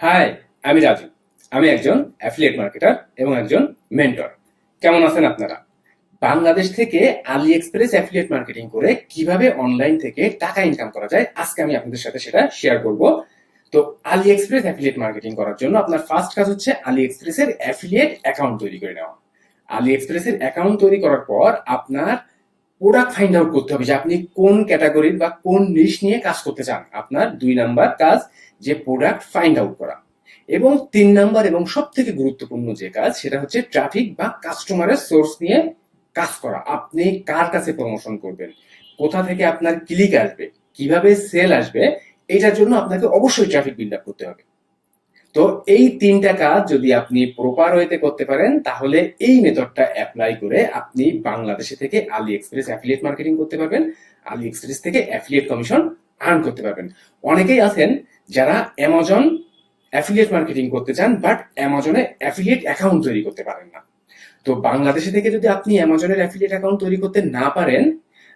High আমি রাজু। আমি একজন অ্যাফিলিয়েট মার্কেটার এবং একজন মেন্টর কেমন আছেন আপনারা? বাংলাদেশ থেকে আলি এক্সপ্রেস অ্যাফিলিয়েট মার্কেটিং করে কীভাবে অনলাইন থেকে টাকা ইনকাম করা যায়, আজকে আমি আপনাদের সাথে সেটা শেয়ার করব। তো আলি এক্সপ্রেস অ্যাফিলিয়েট মার্কেটিং করার জন্য আপনার ফার্স্ট কাজ হচ্ছে আলি এক্সপ্রেসের অ্যাফিলিয়েট অ্যাকাউন্ট তৈরি করে নেওয়া। আলি এক্সপ্রেসের অ্যাকাউন্ট তৈরি করার পর আপনার প্রোডাক্ট ফাইন্ড আউট করতে হবে যে আপনি কোন ক্যাটাগরির বা কোন নিশ নিয়ে কাজ করতে চান। আপনার দুই নাম্বার কাজ যে প্রোডাক্ট ফাইন্ড আউট করা। এবং তিন নাম্বার এবং সব থেকে গুরুত্বপূর্ণ যে কাজ, সেটা হচ্ছে ট্রাফিক বা কাস্টমারের সোর্স নিয়ে কাজ করা। আপনি কার কাছে প্রমোশন করবেন? কোথা থেকে আপনার ক্লিক আসবে? কীভাবে সেল আসবে? এটার জন্য আপনাকে অবশ্যই ট্রাফিক বিল্ড আপ করতে হবে। তো এই তিনটা কাজ যদি আপনি প্রপার ওয়েতে করতে পারেন, তাহলে এই মেথডটা অ্যাপ্লাই করে আপনি বাংলাদেশে থেকে আলি এক্সপ্রেস অ্যাফিলিয়েট মার্কেটিং করতে পারবেন। আলি এক্সপ্রেস থেকে অ্যাফিলিয়েট কমিশন আর্ন করতে পারবেন। অনেকেই আছেন যারা অ্যামাজন অ্যাফিলিয়েট মার্কেটিং করতে চান বাট অ্যামাজনে অ্যাফিলিয়েট অ্যাকাউন্ট তৈরি করতে পারেন না। তো বাংলাদেশে থেকে যদি আপনি অ্যামাজনের অ্যাফিলিয়েট অ্যাকাউন্ট তৈরি করতে না পারেন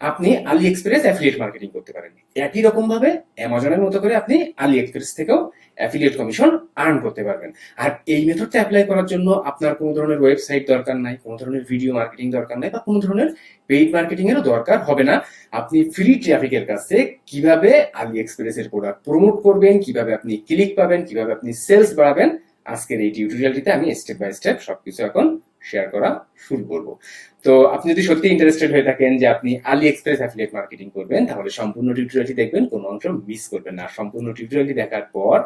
আপনি আলি এক্সপ্রেস অ্যাফিলিয়েট মার্কেটিং করতে পারেন। একই রকম ভাবে অ্যামাজনের মতো করে আপনি আলি এক্সপ্রেস থেকেও অ্যাফিলিয়েট কমিশন আর্ন করতে পারবেন। আর এই মেথডটা অ্যাপ্লাই করার জন্য আপনার কোনো ধরনের ওয়েবসাইট দরকার নাই, কোনো ধরনের ভিডিও মার্কেটিং দরকার নাই বা কোনো ধরনের পেইড মার্কেটিং এরও দরকার হবে না। আপনি ফ্রি ট্রাফিকের কাছে কীভাবে আলি এক্সপ্রেসের প্রোডাক্ট প্রমোট করবেন, কীভাবে আপনি ক্লিক পাবেন, কীভাবে আপনি সেলস বাড়াবেন, আজকের এই টিউটোরিয়ালটিতে আমি স্টেপ বাই স্টেপ সবকিছু এখন শেয়ার করা শুরু করব। তো আপনি যদি সত্যি ইন্টারেস্টেড হয়ে থাকেন যে আপনি আলি এক্সপ্রেস অ্যাফিলিয়েট মার্কেটিং করবেন, তাহলে সম্পূর্ণ টিউটোরিয়ালটি দেখবেন, কোনো অংশ মিস করবেন না। সম্পূর্ণ টিউটোরিয়ালটি দেখার পর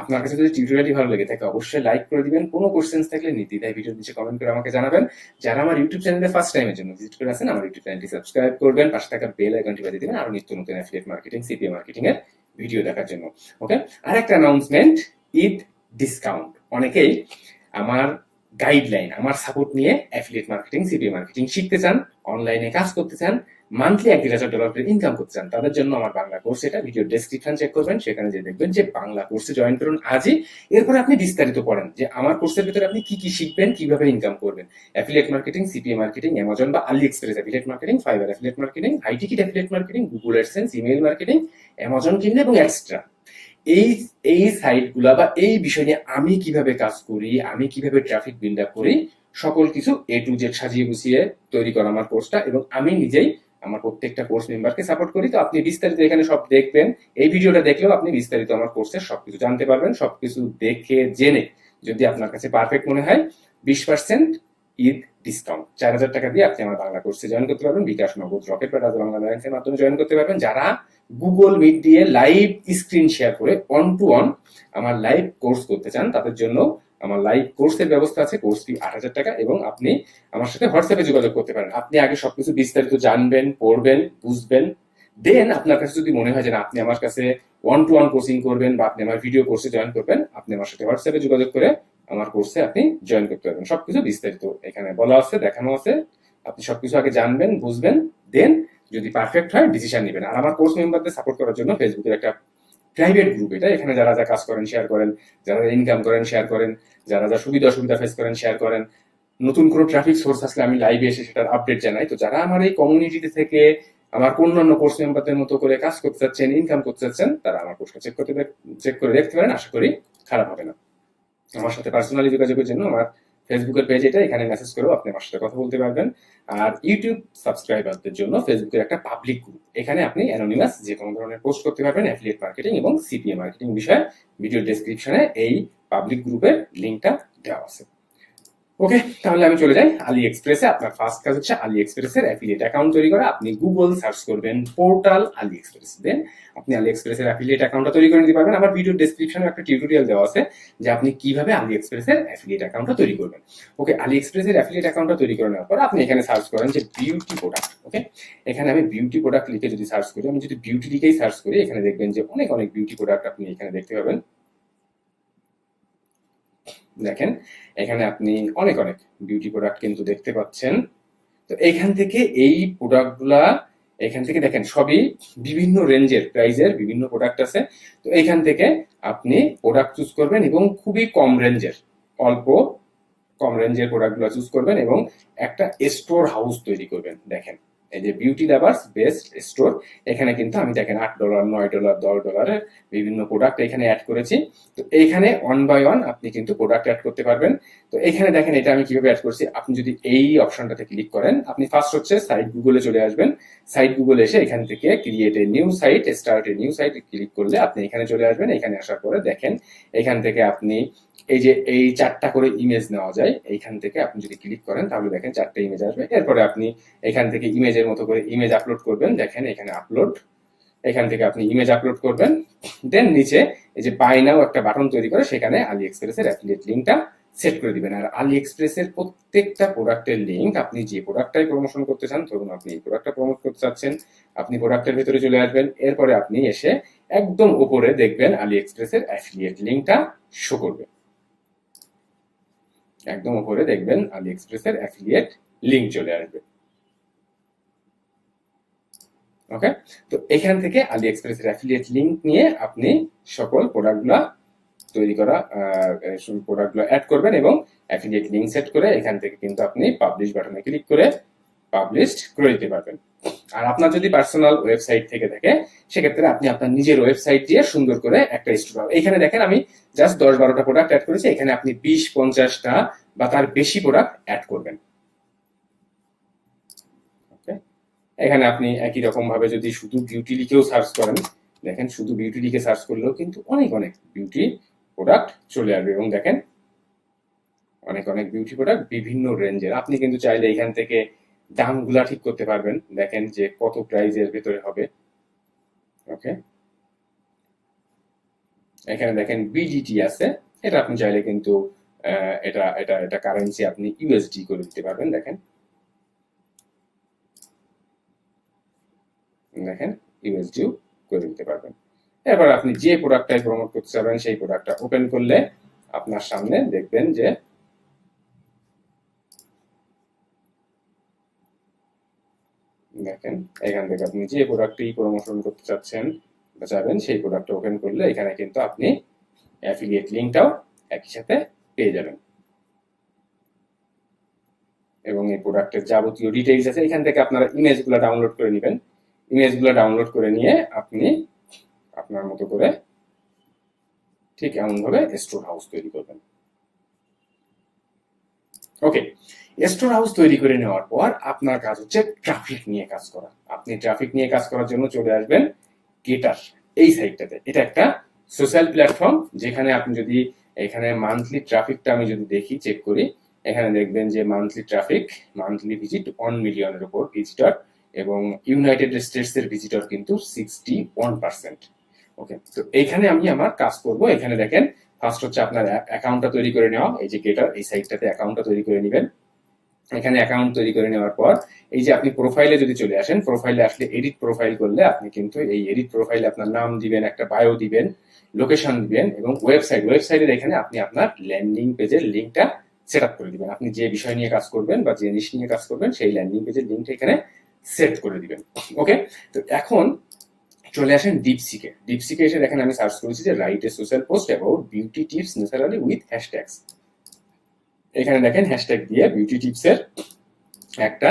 আপনার কাছে যদি টিউটোরিয়ালটি ভালো লেগে থাকে, অবশ্যই লাইক করে দিবেন। কোনো কোশ্চেন্স থাকলে নির্দ্বিধায় ভিডিও নিচে কমেন্ট করে আমাকে জানাবেন। যারা আমার ইউটিউব চ্যানেলে ফার্স্ট টাইমের জন্য ভিজিট করে আছেন, আমার ইউটিউব চ্যানেলটি সাবস্ক্রাইব করবেন। পাশে থাকা বেল আইকনটি বাজিয়ে দিবেন। আরও নিত্য নতুন অ্যাফিলিয়েট মার্কেটিং সিপিএ মার্কেটিং এর ভিডিও দেখার জন্য। ওকে আর একটা অ্যানাউন্সমেন্ট ঈদ ডিসকাউন্ট অনেকেই আমার গাইডলাইন আমার সাপোর্ট নিয়ে অ্যাফিলিয়েট মার্কেটিং সিপিএ মার্কেটিং শিখতে চান অনলাইনে কাজ করতে চান মান্থলি এক দেড় হাজার ডলার ইনকাম করতে চান, তাদের জন্য আমার বাংলা কোর্স এটা ভিডিও ডেসক্রিপশন চেক করবেন, সেখানে যে দেখবেন যে বাংলা কোর্সে জয়েন করুন আজই। এরপরে আপনি বিস্তারিত পড়েন যে আমার কোর্সের ভিতরে আপনি কি কি শিখবেন, কীভাবে ইনকাম করবেন। Affiliate marketing CPA marketing Amazon বা আলি express affiliate marketing Fiverr affiliate marketing ticket affiliate marketing Google AdSense email marketing Amazon কিনলে এবং এক্সট্রা এই এই সাইটগুলা বা এই বিষয় নিয়ে আমি কীভাবে কাজ করি, আমি কীভাবে ট্রাফিক বিল্ড আপ করি, সকল কিছু এ টু জেড সাজিয়ে গুছিয়ে তৈরি করা আমার কোর্সটা এবং আমি নিজেই আমার প্রত্যেকটা কোর্স মেম্বারকে সাপোর্ট করি। তো আপনি বিস্তারিত এখানে সব দেখবেন। এই ভিডিওটা দেখলেও আপনি বিস্তারিত আমার কোর্সের সবকিছু জানতে পারবেন, সবকিছু দেখে, জেনে যদি আপনার কাছে পারফেক্ট মনে হয়, বিশ পার্সেন্ট ঈদ ডিসকাউন্ট চার হাজার টাকা দিয়ে আপনি আমার বাংলা কোর্সে জয়েন করতে পারবেন। বিকাশ নগদ রকেট বা রাজা বাংলা ব্যাংকের মাধ্যমে জয়েন করতে পারবেন। যারা গুগল মিট দিয়ে লাইভ স্ক্রিন শেয়ার করে অন টু অন আমার লাইভ কোর্স করতে চান, তাদের জন্য আমার লাইভ কোর্সের ব্যবস্থা আছে। কোর্স ফি আট হাজার টাকা এবং আপনি আমার সাথে হোয়াটসঅ্যাপে যোগাযোগ করতে পারেন। আপনি আগে সবকিছু বিস্তারিত জানবেন, পড়বেন, বুঝবেন। দেন আপনার কাছে যদি মনে হয় যে আপনি আমার কাছে ওয়ান টু ওয়ান কোচিং করবেন বা আপনি আমার ভিডিও কোর্সে জয়েন করবেন, আপনি আমার সাথে হোয়াটসঅ্যাপে যোগাযোগ করে আমার কোর্সে আপনি জয়েন করতে পারবেন। সবকিছু বিস্তারিত এখানে বলা আছে, দেখানো আছে। আপনি সবকিছু আগে জানবেন, বুঝবেন, দেন যদি পারফেক্ট হয় ডিসিশন নেবেন। আর আমার কোর্স মেম্বারদের সাপোর্ট করার জন্য ফেসবুকের একটা প্রাইভেট গ্রুপ এটা। এখানে যারা যা কাজ করেন শেয়ার করেন, যারা ইনকাম করেন শেয়ার করেন, যারা যা সুবিধা অসুবিধা ফেস করেন শেয়ার করেন। নতুন কোনো ট্রাফিক সোর্স আসলে আমি লাইভে এসে সেটার আপডেট জানাই। তো যারা আমার এই কমিউনিটিতে থেকে আমার অন্যান্য কোর্স মেম্বারদের মতো করে কাজ করতে চাচ্ছেন ইনকাম করতে চাচ্ছেন, তারা আমার কোর্সটা চেক করতে চেক করে দেখতে পারেন। আশা করি খারাপ হবে না। আমার সাথে পার্সোনালি যোগাযোগের জন্য আমার ফেসবুকের পেজ এটা, এখানে মেসেজ করেও আপনি আমার সাথে কথা বলতে পারবেন। আর ইউটিউব সাবস্ক্রাইবারদের জন্য ফেসবুকের একটা পাবলিক গ্রুপ এখানে আপনি অ্যানোনিমাস যে কোনো ধরনের পোস্ট করতে পারবেন অ্যাফিলিয়েট মার্কেটিং এবং সিপিএ মার্কেটিং বিষয়ে। ভিডিও ডেসক্রিপশনে এই পাবলিক গ্রুপের লিঙ্কটা দেওয়া আছে। ওকে তাহলে আমি চলে যাই আলি এক্সপ্রেসে আপনার ফার্স্ট কাজ হচ্ছে আলি এক্সপ্রেসের অ্যাফিলিয়েট অ্যাকাউন্ট তৈরি করা। আপনি গুগল সার্চ করবেন পোর্টাল আলি এক্সপ্রেস দেন আপনি আলি এক্সপ্রেসের অ্যাফিলিয়েট অ্যাকাউন্টটা তৈরি করে নিতে পারবেন। আমার ভিডিও ডেসক্রিপশনে একটা টিউটোরিয়াল দেওয়া আছে যে আপনি কীভাবে আলি এক্সপ্রেসের অ্যাফিলিয়েট অ্যাকাউন্টটা তৈরি করবেন। ওকে আলি এক্সপ্রেসের অ্যাফিলিয়েট অ্যাকাউন্টটা তৈরি করে নেওয়ার পর আপনি এখানে সার্চ করেন যে বিউটি প্রোডাক্ট ওকে এখানে আমি বিউটি প্রোডাক্ট লিখে যদি সার্চ করি, আমি যদি বিউটি লিখেই সার্চ করি, এখানে দেখবেন যে অনেক অনেক বিউটি প্রোডাক্ট আপনি এখানে দেখতে পাবেন। দেখেন, এখানে আপনি অনেক অনেক বিউটি প্রোডাক্ট কিন্তু দেখতে পাচ্ছেন। তো এখান থেকে এই প্রোডাক্টগুলা এখান থেকে দেখেন সবই বিভিন্ন রেঞ্জের প্রাইজের বিভিন্ন প্রোডাক্ট আছে। তো এখান থেকে আপনি প্রোডাক্ট চুজ করবেন এবং খুবই কম রেঞ্জের অল্প কম রেঞ্জের প্রোডাক্টগুলো চুজ করবেন এবং একটা স্টোর হাউস তৈরি করবেন, দেখেন। এই যে বিউটি লাভার্স বেস্ট স্টোর এখানে কিন্তু আমি দেখেন আট ডলার নয় ডলার দশ ডলারের বিভিন্ন প্রোডাক্ট এখানে অ্যাড করেছি। তো এইখানে ওয়ান বাই ওয়ান আপনি কিন্তু প্রোডাক্ট অ্যাড করতে পারবেন। তো এখানে দেখেন এটা আমি কীভাবে অ্যাড করছি, আপনি যদি এই অপশনটাতে ক্লিক করেন, আপনি ফার্স্ট হচ্ছে সাইট গুগলে চলে আসবেন। সাইট গুগলে এসে এখান থেকে create a new site start a new site click করলে আপনি এখানে চলে আসবেন। এখানে আসার পরে দেখেন, এখান থেকে আপনি এই যে এই চারটা করে ইমেজ নেওয়া যায়, এইখান থেকে আপনি যদি ক্লিক করেন, তাহলে দেখেন চারটা ইমেজ আসবে। এরপরে আপনি এখান থেকে ইমেজের মতো করে ইমেজ আপলোড করবেন। দেখেন এখানে আপলোড এখান থেকে আপনি ইমেজ আপলোড করবেন। দেন নিচে এই যে বাই নাও একটা বাটন তৈরি করে, সেখানে আলি এক্সপ্রেসের অ্যাফিলিয়েট লিঙ্কটা সেট করে দিবেন। আর আলি এক্সপ্রেসের প্রত্যেকটা প্রোডাক্টের লিঙ্ক আপনি যে প্রোডাক্টটাই প্রমোশন করতে চান, ধরুন আপনি এই প্রোডাক্টটা প্রমোট করতে চাচ্ছেন, আপনি প্রোডাক্টের ভিতরে চলে আসবেন। এরপরে আপনি এসে একদম উপরে দেখবেন আলি এক্সপ্রেসের অ্যাফিলিয়েট লিঙ্কটা শো করবে। একদম উপরে দেখবেন আলি এক্সপ্রেসের অ্যাফিলিয়েট লিঙ্ক চলে আসবে। ওকে তো এখান থেকে আলি এক্সপ্রেসের অ্যাফিলিয়েট লিঙ্ক নিয়ে আপনি সকল প্রোডাক্টগুলো তৈরি করা প্রোডাক্টগুলো অ্যাড করবেন এবং অ্যাফিলিয়েট লিঙ্ক সেট করে এখান থেকে কিন্তু আপনি পাবলিশ বাটনে ক্লিক করে পাবলিশড করে দিতে পারবেন। আর আপনার যদি পার্সোনাল ওয়েবসাইট থেকে থাকে, সেক্ষেত্রে আপনি আপনার নিজের ওয়েবসাইট দিয়ে সুন্দর করে একটা স্টোর এখানে দেখেন আমি জাস্ট দশ বারোটা প্রোডাক্ট অ্যাড করেছি, এখানে আপনি বিশ, পঞ্চাশটা বা তার বেশি প্রোডাক্ট অ্যাড করবেন? এখানে আপনি একই রকম ভাবে যদি শুধু বিউটি লিখেও সার্চ করেন, দেখেন শুধু বিউটি লিখে সার্চ করলেও কিন্তু অনেক অনেক বিউটি প্রোডাক্ট চলে আসবে। এবং দেখেন, অনেক অনেক বিউটি প্রোডাক্ট বিভিন্ন রেঞ্জের আপনি কিন্তু চাইলে এখান থেকে দামগুলা ঠিক করতে পারবেন। দেখেন যে কত প্রাইজের ভেতরে হবে। ওকে? এখানে দেখেন বিডিটি আছে। এটা আপনি চাইলে কিন্তু এটা এটা এটা কারেন্সি আপনি ইউএসডি করে দিতে পারবেন, দেখেন। দেখেন ইউএসডিও করে দিতে পারবেন। এবার আপনি যে প্রোডাক্টটাই প্রমোট করতে চাবেন, সেই প্রোডাক্টটা ওপেন করলে আপনার সামনে দেখবেন যে দেখেন, এখান থেকে আপনি যে প্রোডাক্টটি প্রমোশন করতে চাচ্ছেন বা চাবেন সেই প্রোডাক্টটা ওপেন করলে এখানে কিন্তু আপনি অ্যাফিলিয়েট লিঙ্কটাও একই সাথে পেয়ে যাবেন। এবং এই প্রোডাক্টের যাবতীয় ডিটেইলস আছে, এখান থেকে আপনারা ইমেজগুলো ডাউনলোড করে নেবেন। ইমেজগুলো ডাউনলোড করে নিয়ে আপনি আপনার মতো করে ঠিক এমনভাবে স্টোর হাউস তৈরি করবেন। ওকে স্টোর হাউস তৈরি করে নেওয়ার পর আপনার কাজ হচ্ছে ট্রাফিক নিয়ে কাজ করা। আপনি ট্রাফিক নিয়ে কাজ করার জন্য চলে আসবেন গেটার এই সাইটটাতে এটা একটা সোশ্যাল প্ল্যাটফর্ম যেখানে আপনি যদি এখানে মান্থলি ট্রাফিকটা আমি যদি দেখি চেক করি, এখানে দেখবেন যে monthly traffic monthly visit one মিলিয়নের উপর ভিজিটর এবং ইউনাইটেড স্টেটস এর ভিজিটর কিন্তু সিক্সটি ওয়ান পার্সেন্ট ওকে তো এখানে আমি আমার কাজ করব। এখানে দেখেন ফার্স্ট হচ্ছে আপনার অ্যাকাউন্টটা তৈরি করে নেওয়া, এই যে গেটার এই সাইটটাতে অ্যাকাউন্টটা তৈরি করে নেবেন। এখানে অ্যাকাউন্ট তৈরি করে নেওয়ার পর, এই যে আপনি প্রোফাইলে যদি চলে আসেন প্রোফাইলে আসলে এডিট প্রোফাইল করলে আপনি কিন্তু এই এডিট প্রোফাইলে আপনার নাম দিবেন, একটা বায়ো দিবেন লোকেশন দিবেন এবং ওয়েবসাইট ওয়েবসাইটের এখানে আপনি আপনার ল্যান্ডিং পেজের লিঙ্কটা সেট আপ করে দিবেন। আপনি যে বিষয় নিয়ে কাজ করবেন বা যে জিনিস নিয়ে কাজ করবেন, সেই ল্যান্ডিং পেজের লিঙ্কটা এখানে সেট করে দিবেন। ওকে তো এখন চলে আসেন ডিপসিকে ডিপসিকে এসে দেখেন আমি সার্চ করেছি যে write a social post about beauty tips naturally with hashtags এখানে দেখেন হ্যাশট্যাগ দিয়ে বিউটি টিপসের একটা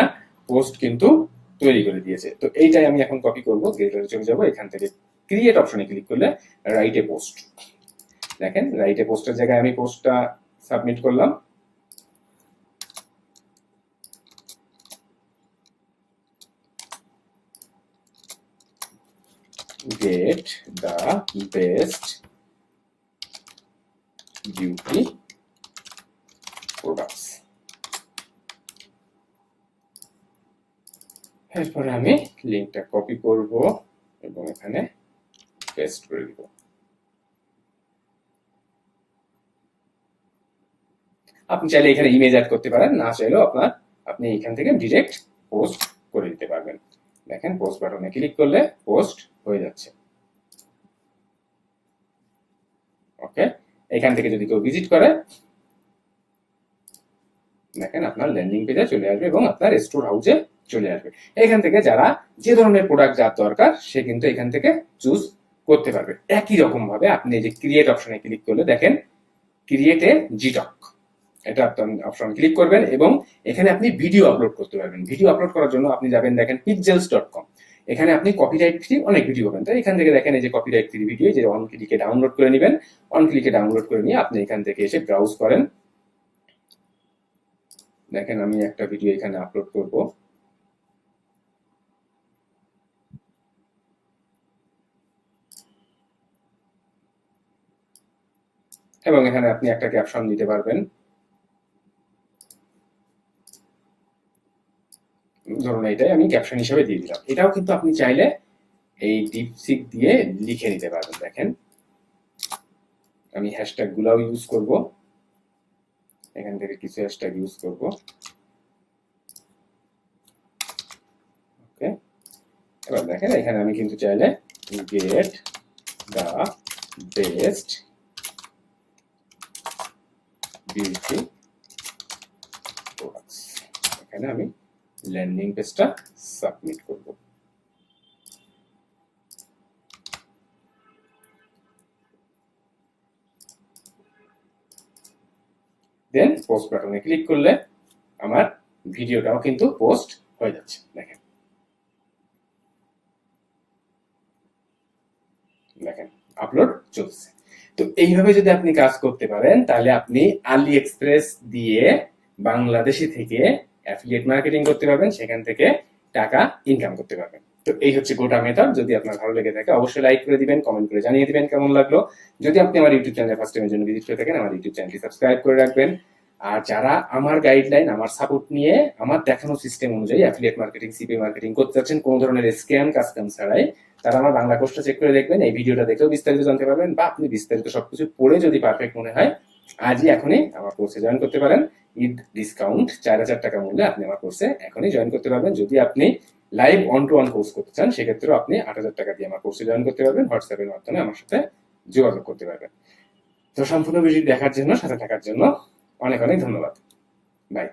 পোস্ট কিন্তু তৈরি করে দিয়েছে। তো এইটাই আমি এখন কপি করব গেটারে চলে যাব। এখান থেকে ক্রিয়েট অপশনে ক্লিক করলে রাইট এ পোস্ট দেখেন রাইট এ পোস্টের জায়গায় আমি পোস্টটা সাবমিট করলাম। Get the best beauty products এরপরে আমি লিঙ্কটা কপি করব এবং এখানে পেস্ট করে দিব। আপনি চাইলে এখানে ইমেজ অ্যাড করতে পারেন, না চাইলেও আপনার, আপনি এখান থেকে ডিরেক্ট পোস্ট করে দিতে পারবেন। দেখেন পোস্ট বাটনে ক্লিক করলে পোস্ট হয়ে যাচ্ছে ওকে এখান থেকে যদি কেউ ভিজিট করে, দেখেন আপনার ল্যান্ডিং পেজে চলে আসবে এবং আপনার স্টোর হাউসে চলে আসবে। এখান থেকে যারা যে ধরনের প্রোডাক্ট যার দরকার, সে কিন্তু এখান থেকে চুজ করতে পারবে। একই রকম ভাবে আপনি যে ক্রিয়েট অপশনে ক্লিক করলে দেখেন ক্রিয়েট এ জিটক এটা আপনি অপশন ক্লিক করবেন এবং এখানে আপনি ভিডিও আপলোড করতে পারবেন। ভিডিও আপলোড করার জন্য আপনি যাবেন দেখেন পিকজেলস ডট কম এখানে আপনি কপিরাইট ফ্রি অনেক ভিডিও পাবেন। তাই এখান থেকে দেখেন এই যে কপিরাইট ফ্রি ভিডিও যে অন ক্লিকে ডাউনলোড করে নেবেন। অন ক্লিকে ডাউনলোড করে নিয়ে আপনি এখান থেকে এসে ব্রাউজ করেন। দেখেন আমি একটা ভিডিও এখানে আপলোড করব। এবং এখানে আপনি একটা ক্যাপশন দিতে পারবেন। ধরুন এটাই আমি ক্যাপশন হিসেবে দিয়ে দিলাম। এটাও কিন্তু আপনি চাইলে এই ডিপসিক দিয়ে লিখে নিতে পারবেন, দেখেন। আমি হ্যাশট্যাগ গুলাও ইউজ করব। এখান থেকে কিছু হ্যাশট্যাগ ইউজ করব। ওকে এবার দেখেন, এখানে আমি কিন্তু চাইলে get the best beauty products এখানে আমি ল্যান্ডিং পেজটা সাবমিট করব। দেন পোস্ট বাটনে ক্লিক করলে আমার ভিডিওটাও কিন্তু পোস্ট হয়ে যাচ্ছে, দেখেন। দেখেন আপলোড চলছে। তো এইভাবে যদি আপনি কাজ করতে পারেন, তাহলে আপনি আলি এক্সপ্রেস দিয়ে বাংলাদেশি থেকে অ্যাফিলিয়েট মার্কেটিং করতে পারবেন, সেখান থেকে টাকা ইনকাম করতে পারবেন। তো এই হচ্ছে গোটা মেথড যদি আপনার ভালো লেগে থাকে, অবশ্যই লাইক করে দিবেন কমেন্ট করে জানিয়ে দিবেন কেমন লাগল। যদি আপনি আমার ইউটিউব চ্যানেলে ফার্স্ট টাইমের জন্য ভিজিট করে থাকেন, আমার ইউটিউব চ্যানেলটি সাবস্ক্রাইব করে রাখবেন। আর যারা আমার গাইডলাইন আমার সাপোর্ট নিয়ে আমার দেখানো সিস্টেম অনুযায়ী অ্যাফিলিয়েট মার্কেটিং সিপি মার্কেটিং করতে চাচ্ছেন, কোনো ধরনের স্ক্যাম কাস্টম ছাড়াই, তারা আমার বাংলা কোর্সটা চেক করে দেখবেন। এই ভিডিওটা দেখেও বিস্তারিত জানতে পারবেন, বা আপনি বিস্তারিত সবকিছু পড়ে যদি পারফেক্ট মনে হয় আজই এখনই আমার কোর্সে জয়েন করতে পারেন। ঈদ ডিসকাউন্ট চার হাজার টাকা মূল্যে আপনি আমার কোর্সে এখনই জয়েন করতে পারবেন। যদি আপনি live one to one course করতে চান, সেক্ষেত্রেও আপনি আট হাজার টাকা দিয়ে আমার কোর্সে জয়েন করতে পারবেন। হোয়াটসঅ্যাপের মাধ্যমে আমার সাথে যোগাযোগ করতে পারবেন। তো সম্পূর্ণ ভিডিও দেখার জন্য, সাথে থাকার জন্য অনেক অনেক ধন্যবাদ। বাই